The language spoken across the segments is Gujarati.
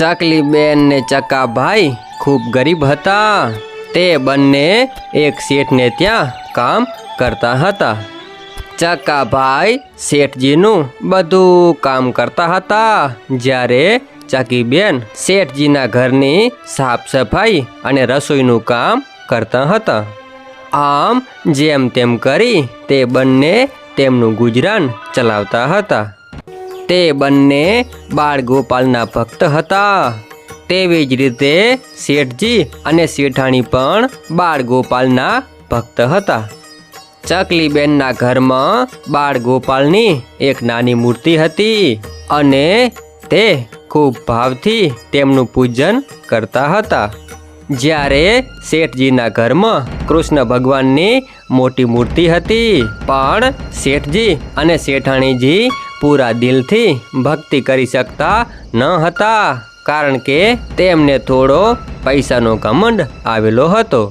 ચકલી બેન ને ચકાભાઈ ખૂબ ગરીબ હતા. તે બંને એક શેઠને ત્યાં કામ કરતા હતા. ચકાભાઈ શેઠજીનું બધું કામ કરતા હતા. જ્યારે ચકીબેન શેઠજીના ઘરની સાફ સફાઈ અને રસોઈનું કામ કરતા હતા. આમ જેમ તેમ કરી તે બંને તેમનું ગુજરાન ચલાવતા હતા. તે બંને બાળ ગોપાલના ભક્ત હતા. તેવી જ રીતે શેઠજી અને શેઠાણી પણ બાળ ગોપાલના ભક્ત હતા. ચકલીબેનના ઘરમાં બાળ ગોપાલની એક નાની મૂર્તિ હતી અને તે ખૂબ ભાવથી તેમનું પૂજન કરતા હતા. જ્યારે શેઠજીના ઘરમાં કૃષ્ણ ભગવાનની મોટી મૂર્તિ હતી, પણ શેઠજી અને શેઠાણીજી પૂરા દિલથી ભક્તિ કરી શકતા ન હતા કારણ કે તેમને થોડો પૈસાનો ઘમંડ આવેલો હતો.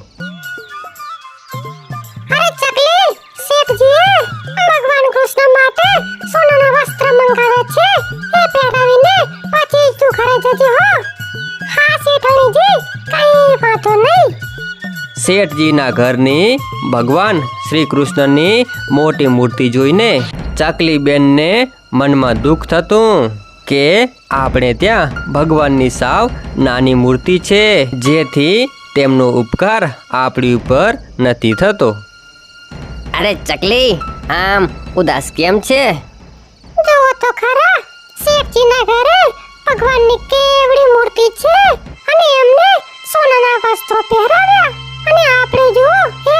શેઠજીના ઘરની ભગવાન શ્રી કૃષ્ણની મોટી મૂર્તિ જોઈને ચકલીબેનને મનમાં દુઃખ થતું કે આપણે ત્યાં ભગવાનની સાવ નાની મૂર્તિ છે જેથી તેમનો ઉપકાર આપણી ઉપર નથી થતો. અરે ચકલી આમ ઉદાસ કેમ છે? જુઓ તો ખરા શેઠજીના ઘરે ભગવાનની કેવડી મૂર્તિ છે અને એમને સોનાના વસ્ત્રો પહેરાવ્યા. અને આપણે જુઓ એક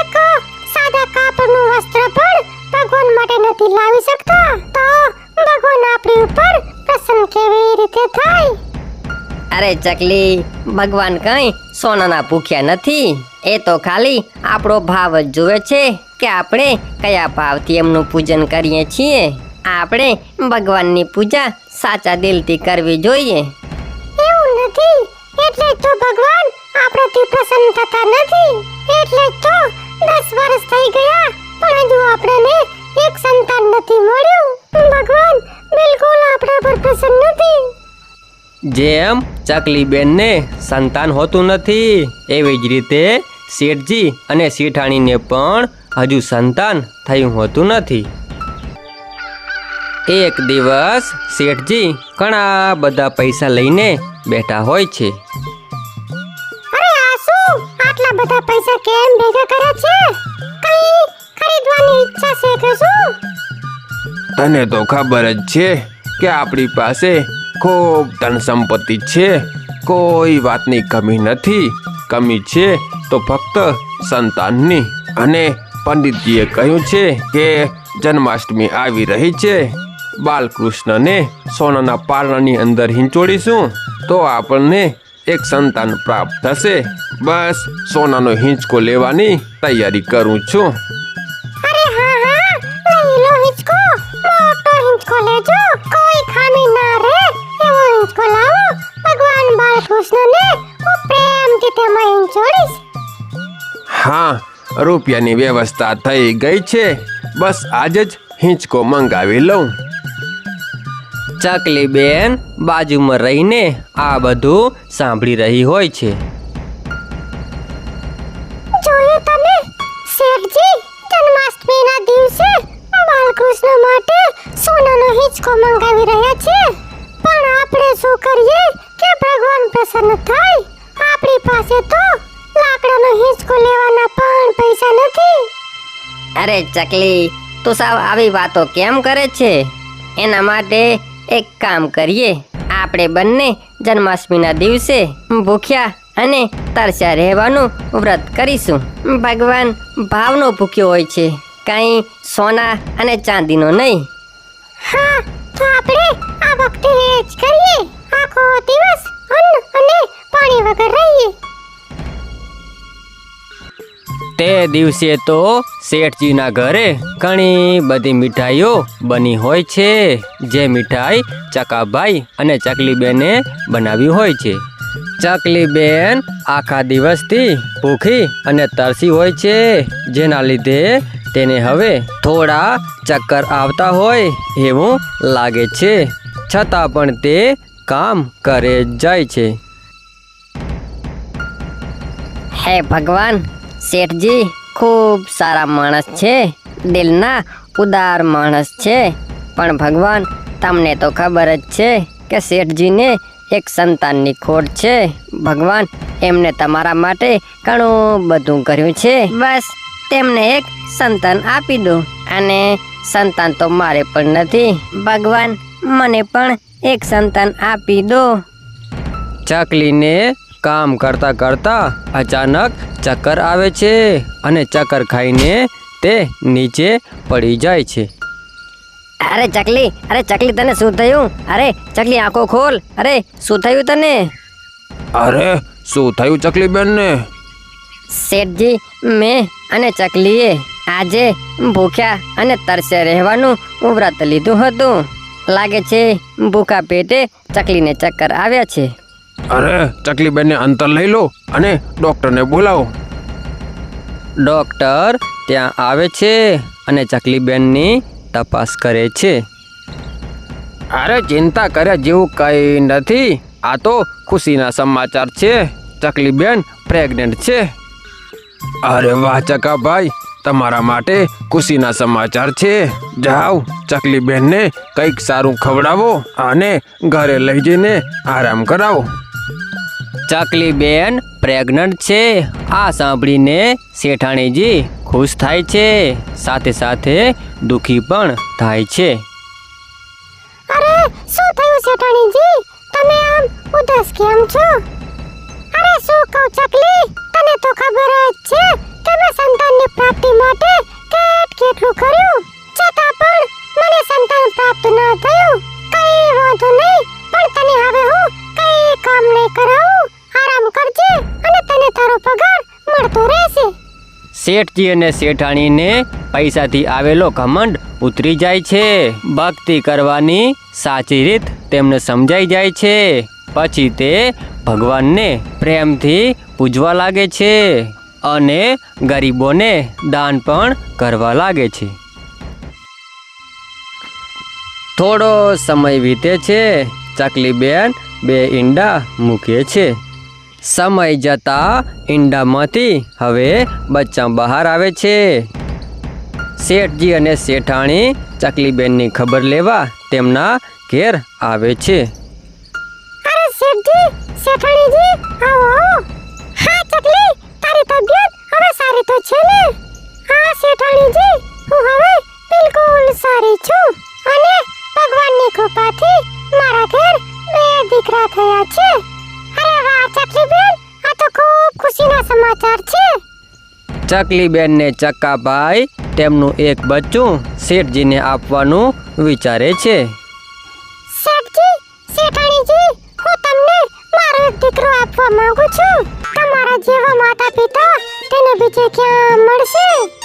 અરે ચકલી ભગવાન કઈ સોનાના ભૂખ્યા નથી. એ તો ખાલી આપણો ભાવ જ જુએ છે કે આપણે કયા ભાવથી એમનું પૂજન કરીએ છીએ. આપણે ભગવાનની પૂજા સાચા દિલથી કરવી જોઈએ. એવું નથી. એટલે તો ભગવાન આપણાથી પ્રસન્ન થતા નથી. એટલે તો દસ વર્ષ થઈ ગયા. પણ હજુ આપણને એક સંતાન નથી મળ્યું જેમ ચકલીબેનને સંતાન હોતું નથી એવી જ રીતે શેઠજી અને શેઠાણીને પણ હજુ સંતાન થયું હોતું નથી. એક દિવસ શેઠજી ઘણા બધા પૈસા લઈને બેઠા હોય છે. અરે આ આટલા બધા પૈસા કેમ ભેગા કર્યા છે? કઈ ખરીદવાની ઈચ્છા છે કે શું? તને તો ખબર જ છે કે આપણી પાસે ખૂબ ધન સંપત્તિ છે. કોઈ વાતની કમી નથી. કમી છે તો ફક્ત સંતાનની અને પંડિતજીએ કહ્યું છે કે જન્માષ્ટમી આવી રહી છે. બાલકૃષ્ણને સોનાના પારણાની અંદર હિંચોડીશું તો આપણને એક સંતાન પ્રાપ્ત થશે. બસ સોનાનો હિંચકો લેવાની તૈયારી કરું છું. બાલકૃષ્ણને હું પ્રેમથી તેમાં હિંચોડીશ હા રૂપિયાની વ્યવસ્થા થઈ ગઈ છે. બસ આજે જ હિંચકો મંગાવી લઉં. ચકલીબેન બાજુમાં રહીને આ બધું સાંભળી રહી હોય છે. જોયું તમે? શેઠજી જન્માષ્ટમીના દિવસે બાલકૃષ્ણ માટે સોનાનો હિંચકો મંગાવી રહ્યા છે. પણ આપણે શું કરીએ? ભગવાન પ્રસન્ન થાય? આપણી પાસે તો લાકડાનો હિંચકો લેવાના પણ પૈસા નથી. અરે ચકલી તું સાવ આવી વાતો કેમ કરે છે? એના માટે એક કામ કરીએ. આપણે બંને જન્માષ્ટમીના દિવસે ભૂખ્યા અને તરસ્યા રહેવાનું વ્રત કરીશું. ભગવાન ભાવનો ભૂખ્યો હોય છે. કાંઈ સોના અને ચાંદીનો નહીં. હા તો આપણે આ વખતે એ જ કરીએ. આખો દિવસ અન્ન અને પાણી વગર રહીએ. તે દિવસે તો શેઠજીના ઘરે ઘણી બધી મીઠાઈઓ બની હોય છે, જે મીઠાઈ ચકાભાઈ અને ચકલીબેને બનાવી હોય છે. ચકલીબેન આખા દિવસથી ભૂખી અને તરસી હોય છે, જેના લીધે તેને હવે થોડા ચક્કર આવતા હોય એવું લાગે છે. છતાં પણ તે કામ કરે જાય છે. હે ભગવાન, શેઠજી, ખૂબ સારા માણસ છે. દિલના ઉદાર માણસ છે. પણ ભગવાન, તમને તો ખબર જ છે કે શેઠજીને એક સંતાનની ખોટ છે. ભગવાન, એમને તમારા માટે ઘણું બધું કર્યું છે. બસ, તેમને એક સંતાન આપી દો. અને સંતાન તો મારે પણ નથી. ભગવાન મને પણ એક સંતાન આપી દો. ચકલીને કામ કરતા કરતા અચાનક ચક્કર આવે છે અને ચક્કર ખાઈને તે નીચે પડી જાય છે. અરે ચકલી અરે ચકલી તને શું થયું? અરે ચકલી આંખો ખોલ. અરે શું થયું તને? અરે શું થયું ચકલી બેન ને શેઠજી મેં અને ચકલીએ આજે ભૂખ્યા અને તરસે રહેવાનું વ્રત લીધું હતું. લાગે છે ભૂખા પેટે ચકલીને ચક્કર આવ્યા છે. અરે ચકલીબેનને અંતર લઈ લો અને ડોક્ટરને બોલાવો. ડૉક્ટર ત્યાં આવે છે અને ચકલીબેનની તપાસ કરે છે. અરે ચિંતા કર્યા જેવું કંઈ નથી. આ તો ખુશીના સમાચાર છે. ચકલીબેન પ્રેગ્નેન્ટ છે. અરે વાહ ચકાભાઈ. તમારા માટે ખુશીના સમાચાર છે. જાઓ ચકલી બહેનને કંઈક સારું ખવડાવો અને ઘરે લઈ જઈને આરામ કરાવો. ચકલીબેન પ્રેગ્નન્ટ છે. આ સાંભળીને શેઠાણીજી ખુશ થાય છે. સાથે સાથે દુખી પણ થાય છે. અરે શું થયું શેઠાણીજી? તમે આમ ઉદાસ કેમ છો? અરે શું કહું ચકલી? તને તો ખબર જ છે. કે મેં સંતાનની પ્રાપ્તિ માટે કેટ કેટલું કર્યું? છતાં પણ મને સંતાન પ્રાપ્ત ન થયું. કઈ વાંધો નહીં, પણ તને હવે હું કઈ કામ નહીં કરાવું. આરામ કરજે અને તને તારો પગાર મળતો રહેશે. શેઠજી અને શેઠાણીને પૈસાથી આવેલો ઘમંડ ઉતરી જાય છે. ભક્તિ કરવાની સાચી રીત તેમને સમજાઈ જાય છે. પછી તે ભગવાનને પ્રેમથી પૂજવા લાગે છે અને ગરીબોને દાન પણ કરવા લાગે છે. થોડો સમય વીતે છે ચકલીબેન બે ઈંડા મૂકે છે. સમય જતા ઈંડામાંથી હવે બચ્ચા બહાર આવે છે. શેઠજી અને શેઠાણી ચકલીબેનની ખબર લેવા તેમના ઘેર આવે છે. અરે શેઠજી શેઠાણીજી, આવો. હા, ચકલી, તારી તબિયત હવે સારી તો છે ને? હા, શેઠાણીજી, હું હવે બિલકુલ સારી છું. અને ભગવાનની કૃપાથી મારા ઘેર બે દીકરા થયા છે. અરે વાહ ચકલી બેન આ તો ખૂબ ખુશીના સમાચાર છે. ચકલીબેનને ચક્કાભાઈ, તેમનું એક બચ્ચું શેઠજીને આપવાનું વિચારે છે. આપવા માંગુ છું. તમારા જેવા માતા પિતા તેને બીજે ક્યાં મળશે?